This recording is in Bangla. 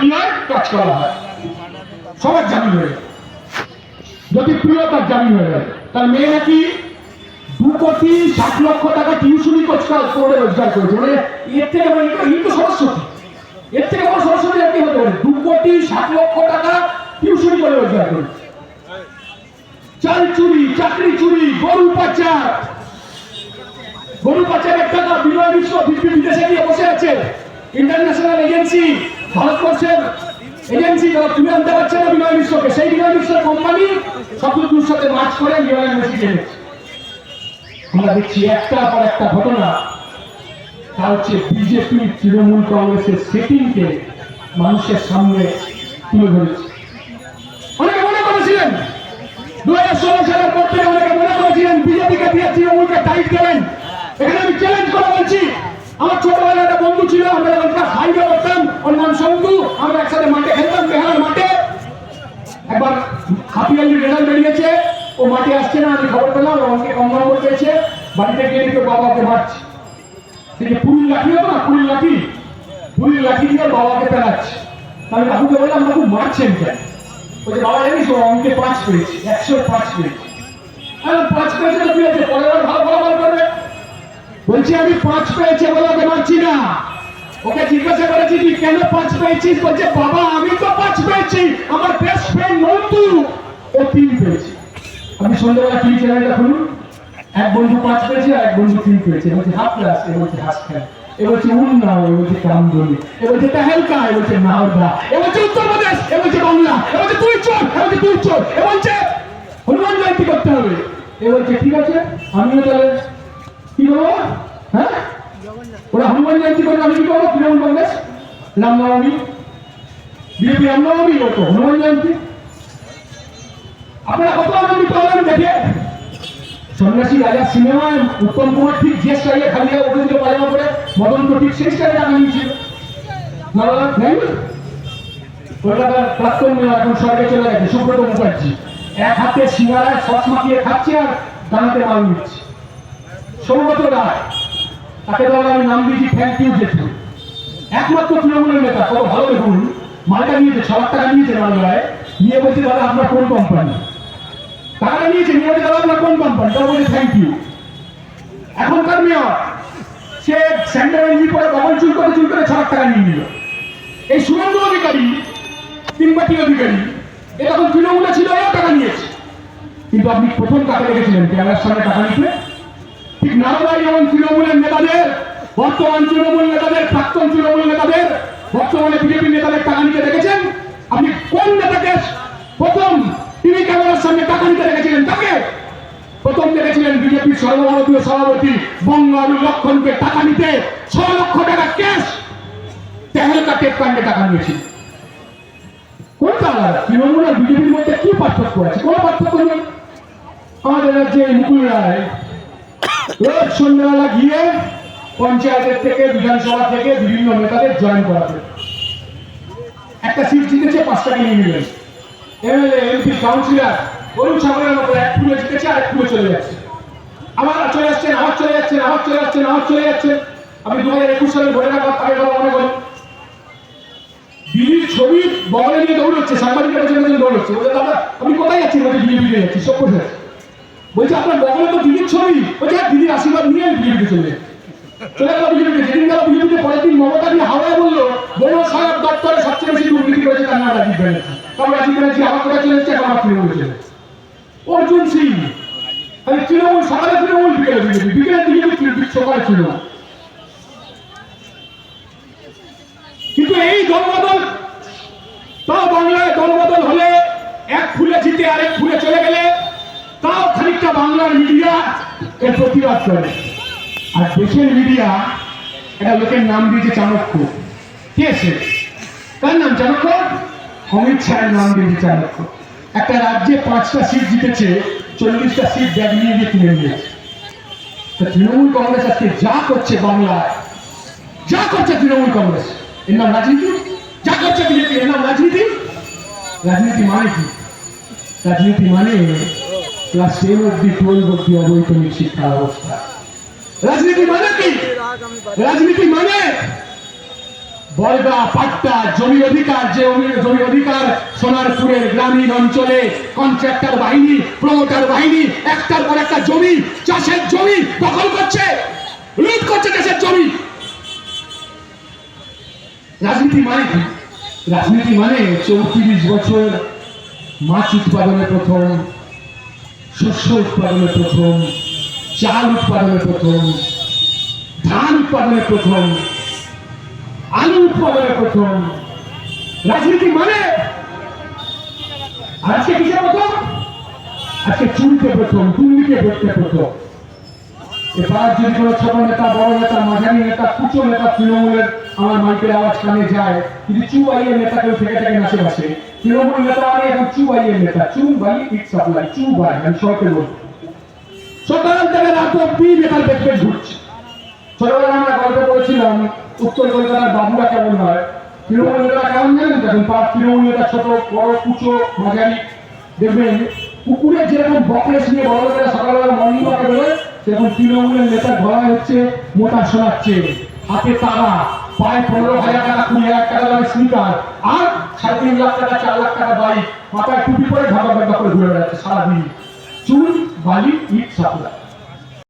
কি হয় করা হয়। সবার জামিন হয়ে যদি প্রিয় তার জামিন হয়ে তার মেয়ে নাকি দু কোটি ষাট লক্ষ টাকা টিউশনি কোচকাল করে রোজগার করেছে। মানে এর থেকে এই তো সরস্বতী। এর থেকে বড় সরস্বতী আর কি হতে পারে? দু কোটি ষাট লক্ষ টাকা টিউশনি করে রোজগার করেছে। চাল চুরি, চাকরি চুরি, গরু পাচার। গরু পাচারের টাকা বিনয় বিশ্ব বিদেশে গিয়ে বসে আছে। ইন্টারন্যাশনাল এজেন্সি ভারতবর্ষের এজেন্সি যারা তুলে আনতে পারছে না বিনয় বিশ্বকে সেই বিনয় বিশ্বের কোম্পানি শত্রুর সাথে মাছ করে মেসি কিনেছে আমরা দেখছি একটার পর একটা ঘটনা। তা হচ্ছে বিজেপি তৃণমূল কংগ্রেসের সেটিংকে মানুষের সামনে তুলে ধরেছে। অনেকে মনে করেছিলেন দু হাজার ষোলো সালের পর থেকে অনেকে মনে করেছিলেন বিজেপিকে দিয়ে তৃণমূলকে টাইট দেবেন এখানে আমি চ্যালেঞ্জ করে বলছি আমার ছোটবেলায় একটা বন্ধু ছিল, আমরা যখন ক্লাস ফাইভে করতাম ওর নাম শঙ্কু, আমরা একসাথে মাঠে খেলতাম বেহালার মাঠে। একবার হাফিয়ালি রেজাল্ট বেরিয়েছে, ও মাঠে আসছে না, আমি খবর পেলাম আমাকে কম নম্বর পেয়েছে বাড়িতে গিয়ে দেখে বাবাকে মারছে। যে পুরুল লাঠি হবে না, পুরুল লাঠি? পুরুল লাঠি দিয়ে বাবাকে পেলাচ্ছে। আমি বাবুকে বললাম বাবু মারছেন কেন? বলছে বাবা, জানিস, ও অঙ্কে পাঁচ পেয়েছি, একশো পাঁচ পেয়েছি। পাঁচ পেয়েছে তো কি হয়েছে? পরের বার ভালো ফলাফল করবে। বলছি আমি পাঁচ পেয়েছে বলে ওকে মারছি না ওকে জিজ্ঞাসা করেছি তুই কেন পাঁচ পেয়েছিস বলছে বাবা আমি তো পাঁচ পেয়েছি আমার বেস্ট ফ্রেন্ড নন্তু ও তিন পেয়েছি আমি সন্ধ্যাবেলা টিভি চ্যানেলটা খুলুন এক বন্ধু পাঁচ পেয়েছে এক বন্ধু তিন পেয়েছে বলছে হাফ ক্লাস এ বলছে হাফ খেল এ বলছে উন্নাও এ বলছে কামদনি এ বলছে এ বলছে নাওদা এ বলছে উত্তরপ্রদেশ এ বলছে বাংলা এ বলছে তুই চোর এ বলছে তুই চোর এ বলছে হনুমান জয়ন্তী করতে হবে এ বলছে ঠিক আছে আমিও তাহলে কি বলব হ্যাঁ? ওরা হনুমান জয়ন্তী করে আমি কি করব? তৃণমূল রামনবমী বিজেপি রামনবমী হতো হনুমান জয়ন্তী। আপনারা কত আনন্দিত হলেন দেখে? সন্ন্যাসী রাজা সিনেমায় উত্তম কুমার ঠিক যে স্টাইলে খালি উপযুক্ত পায়জামা পরে মদন তো ঠিক সেই স্টাইলে টাকা নিয়েছিল? কলকাতার প্রাক্তন এখন স্বর্গে চলে গেছে, সুব্রত মুখার্জি। এক হাতে সিঙ্গারায় সস মাখিয়ে খাচ্ছে আর দানাতে মাল নিচ্ছে। সৌগত রায়। তাকে তো আমি নাম দিয়েছি থ্যাংক ইউ জেঠু একমাত্র তৃণমূলের নেতা, কত ভালো দেখুন, মালটা নিয়েছে লাখ টাকা নিয়েছে মালগায় নিয়ে বলছে, দাদা, আপনার কোন কোম্পানি টাকাটা নিয়েছে, নিয়ে বলছে, দাদা, আপনার কোন কোম্পানি তারা বলছে থ্যাংক ইউ এখনকার মেয়র, সে স্যান্ডেল এনজি পরে কমল চুল করে চুল করে ছ লাখ টাকা নিয়ে নিল। এই সুরেন্দ্র অধিকারী তিনবাটি অধিকারী, এ তখন তৃণমূলে ছিল, এও টাকা নিয়েছে। কিন্তু আপনি প্রথম কাকে দেখেছিলেন? ক্যামেরার সামনে টাকা নিতে ঠিক নারদায় যেমন তৃণমূলের নেতাদের, বর্তমান তৃণমূল নেতাদের, প্রাক্তন তৃণমূল নেতাদের, বর্তমানে বিজেপি নেতাদের টাকা নিতে দেখেছেন? আপনি কোন নেতাকে প্রথম টিভি ক্যামেরার সামনে টাকা নিতে দেখেছিলেন? তাকে প্রথম দেখেছিলেন বিজেপির সর্বভারতীয় সভাপতি বঙ্গারু লক্ষণকে টাকা নিতে। ছ লক্ষ টাকা ক্যাশ। তেহেলকা টেপ কাণ্ডে টাকা নিয়েছিল। কোনটা আলাদা? তৃণমূল আর বিজেপির মধ্যে কি পার্থক্য আছে? কোনো পার্থক্য নেই। আমাদের রাজ্যে মুকুল রায় রোজ সন্ধ্যাবেলা গিয়ে পঞ্চায়েতের থেকে, বিধানসভা থেকে বিভিন্ন নেতাদের জয়েন করাতে একটা সিট জিতেছে পাঁচ টাকা নিয়ে নিলেন এমএলএ এমপি গরু ছাগলের মতো এক ফুলে জিতেছে আর এক ফুলে চলে যাচ্ছে। আবার চলে যাচ্ছেন আবার চলে যাচ্ছেন, আবার চলে যাচ্ছেন আবার চলে যাচ্ছেন। আপনি দু হাজার একুশ সালে ভোটের আগে তাকে মনে করেন দিদির ছবি বগলে নিয়ে দৌড়চ্ছে, সাংবাদিকের পেছনে দৌড়চ্ছে বলছে দাদা, আপনি কোথায় যাচ্ছেন? বলছে বিজেপি যাচ্ছি সব কোথায়? যাচ্ছে বলছে, আপনার বগলে তো দিদির ছবি। বলছে হ্যাঁ দিদির আশীর্বাদ নিয়ে আমি বিজেপিতে চলে চলে গেল বিজেপিতে যেদিন গেল বিজেপিতে পরের দিন মমতা দিয়ে হাওড়ায় বলল সাহেব দপ্তরে সবচেয়ে বেশি দুর্নীতি করেছে তার নাম রাজীব ব্যানার্জি। রাজীব ব্যানার্জি আমার চলে এসেছে আমার চলে। অর্জুন সিং আমি তৃণমূল, সকালে তৃণমূল, বিকেলে বিজেপি। বিকেলে বিজেপি সকালে কিন্তু এই দলবদল, তাও বাংলায় দলবদল হলে এক ফুলে জিতে আরেক ফুলে চলে গেলে বাংলার মিডিয়া এর প্রতিবাদ করে। আর দেশের মিডিয়া একটা লোকের নাম দিয়েছে চাণক্য। কে সে? কার নাম চাণক্য? অমিত শাহের নাম দিয়েছে চাণক্য। একটা রাজ্যে পাঁচটা সিট জিতেছে, চল্লিশটা সিট ব্যাগ নিয়ে গিয়ে কিনে নিয়েছে তৃণমূল কংগ্রেস আজকে যা করছে বাংলায়, যা করছে তৃণমূল কংগ্রেস, এর নাম রাজনীতি? যা করছে বিজেপি এর নাম রাজনীতি? রাজনীতি মানে কি? রাজনীতি মানে ক্লাস টেন অব্দি টুয়েলভ অব্দি অবৈতনিক শিক্ষা ব্যবস্থা। রাজনীতি মানে কি? রাজনীতি মানে বর্গা, পাট্টা, জমি অধিকার, যে জমি অধিকার সোনারপুরের গ্রামীণ অঞ্চলে কন্ট্রাক্টর বাহিনী প্রমোটার বাহিনী, একটার পর একটা জমি, চাষের জমি দখল করছে, লুট করছে চাষের জমি। রাজনীতি মানে কি? রাজনীতি মানে চৌত্রিশ বছর মাছ উৎপাদনে প্রথম শস্য উৎপাদনে প্রথম, চাল উৎপাদনে প্রথম, ধান উৎপাদনে প্রথম, আলু উৎপাদনে প্রথম। রাজনীতি মানে? আজকে কিসের প্রথম? আজকে চুলকে প্রথম দুর্নীতি প্রথম। এবার যদি কোনো ছোট নেতা, বড় নেতা, মাঝারি নেতা, কুচো নেতা তৃণমূলের আমার মাইকের আওয়াজ কানে যায়, কিন্তু চু বাইয়ের নেতা কেউ থেকে থাকে নাচে বাসে। তৃণমূল নেতা মানে এখন চু বাইয়ের নেতা, চু বাই ইট সাপ্লাই, চু বাই, আমি সরকে বলব সকাল থেকে রাত অব্দি নেতার পেছনে ঘুরছে। ছোটবেলা আমরা গল্প করেছিলাম, উত্তর কলকাতার বাবুরা কেমন হয়? তৃণমূল নেতা কেমন জানেন? দেখুন পাঁচ তৃণমূল নেতা ছোট, বড়, কুচো, মাঝারি। দেখবেন, পুকুরে যেরকম বকলেস নিয়ে বড় সকালবেলা মর্নিং ওয়াকে বেরোয় সেরকম তৃণমূলের নেতা ধরা হচ্ছে মোটা শোনাচ্ছে হাতে তারা, পায়ে পনেরো হাজার টাকা, কুড়ি হাজার টাকা দামের স্নিকার আর সাড়ে তিন লাখ টাকা, চার লাখ টাকা বাইক মাথায় টুপি পরে ঢাকা ঢাকা করে ঘুরে বেড়াচ্ছে সারাদিন। চুল, বালি, ইট সাপ্লাই